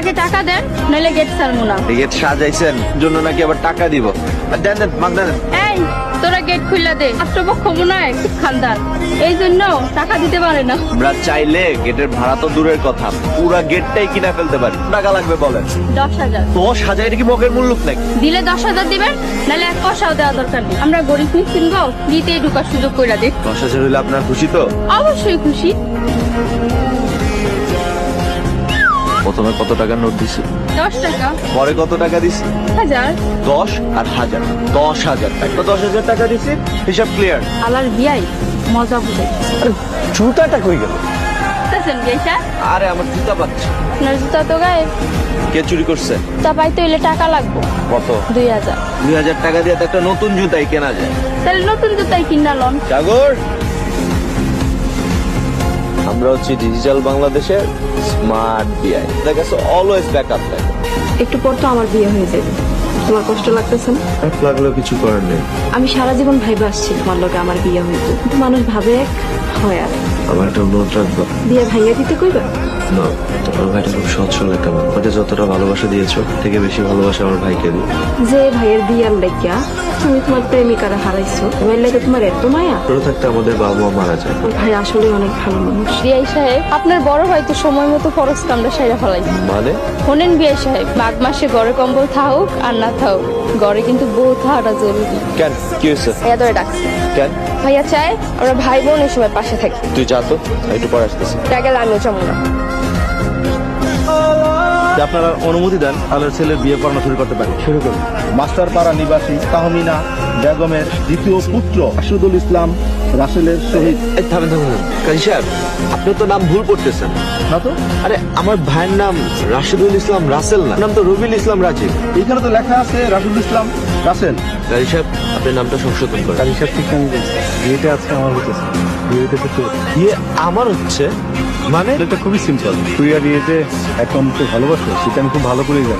আগে টাকা দেন নাহলে গেট ছাড়বো না। গেট সাজাইছেন জন্য নাকি আবার টাকা দিব? দেন দেন মাগনা দেন এই তোরা গেট খুললা দে রাষ্ট্রপক্ষ মনে হয় খুব খানদার। এই জন্য টাকা দিতে পারে না। আমরা চাইলে গেটের ভাড়া তো দূরের কথা পুরা গেটটাই কিনা ফেলতে পারি। টাকা লাগবে বলেন। দশ হাজার। দশ হাজার এটা কি মগের মূল্য নাকি? দিলে দশ হাজার দিবেন নাহলে এক পয়সাও দেওয়া দরকার নেই। আমরা গরিব মিসকিন গো দিতেই ঢুকার সুযোগ করে দিই দশ হাজার হলে আপনার খুশি তো? অবশ্যই খুশি। প্রথমে কত টাকার নোট দিছি? দশ টাকা। পরে কত টাকা দিছি? হাজার। দশ আর হাজার। দশ হাজার টাকা। দশ হাজার টাকা দিছি হিসাব ক্লিয়ার আলার বিয়াই মজা বুঝে। জুতাটা কই গেল? আরে আমার জুতা পাচ্ছি। আপনার জুতা তো গায়ে। কে চুরি করছে? তা পাইতে হইলে টাকা লাগবো। কত? দুই হাজার। দুই হাজার টাকা দিয়ে তো একটা নতুন জুতাই কেনা যায়। তাহলে নতুন জুতাই কিনা লন। সাগর! আমরা হচ্ছি ডিজিটাল বাংলাদেশের স্মার্ট বিআই। দেখা গেছে অলওয়েজ ব্যাকআপ থাকে। একটু পর তো আমার বিয়ে হয়ে যাবে। তোমার কষ্ট লাগতেছে না? লাগলেও কিছু করার নেই। আমি সারা জীবন ভাইবা আসছি তোমার লগে আমার বিয়ে হইতো। কিন্তু মানুষ ভাবে এক হয় আর আমার একটা অনুরোধ রাখব। বিয়ে ভাইয়া দিতে কইবা? না তোমার ভাইটা খুব সরল একটা মানুষ ওকে যতটা ভালোবাসা দিয়েছ থেকে বেশি ভালোবাসা আমার ভাইকে দিই। যে ভাইয়ের বিয়ার লেগিয়া তুমি তোমার প্রেমিকারা হারাইছো ভাইয়ের লেগে তোমার এত মায়া? ছোট থাকতে আমাদের বাবা মা মারা যায়। আমার ভাই আসলে অনেক ভালো মানুষ। বিয়াই সাহেব আপনার বড় ভাই তো সময় মতো ফরজ কামটা সাইরা ফেলাই। মানে? শোনেন বিয়াই সাহেব মাঘ মাসে গড়ে কম্বল থাকুক আর না থাকুক গড়ে কিন্তু বউ থাকাটা জরুরি। কেন? কি হয়েছে? ভাইয়া ধরে ডাকছে। কেন? ভাইয়া চায় আমরা ভাই বোন এই সময় পাশে থাকি। তুই যা তো একটু পরে আসতেছি। গেলে আমিও যাব না। যে আপনারা অনুমতি দেন তাহলে ছেলের বিয়ে পড়ানো শুরু করতে পারি। শুরু করুন। মাস্টারপাড়া নিবাসী তাহমিনা বেগমের দ্বিতীয় পুত্র আসুদুল ইসলাম রাসেলের শহীদ থামেন থামেন কাজী সাহেব আপনি তো নাম ভুল করতেছেন না তো? আরে আমার ভাইয়ের নাম রাশিদুল ইসলাম রাসেল না নাম তো রবিল ইসলাম রাজীব। এখানে তো লেখা আছে রাশিদুল ইসলাম রাসেল। কাজী সাহেব আপনি নামটা সংশোধন করেন। কাজী সাহেব ঠিক আমি বিয়েটা আজকে আমার হতেছে তো ইয়ে আমার হচ্ছে? মানে? এটা খুবই সিম্পল তুই আর বিয়েতে এখন তো ভালোবাসো সেটা আমি খুব ভালো করেই জানি।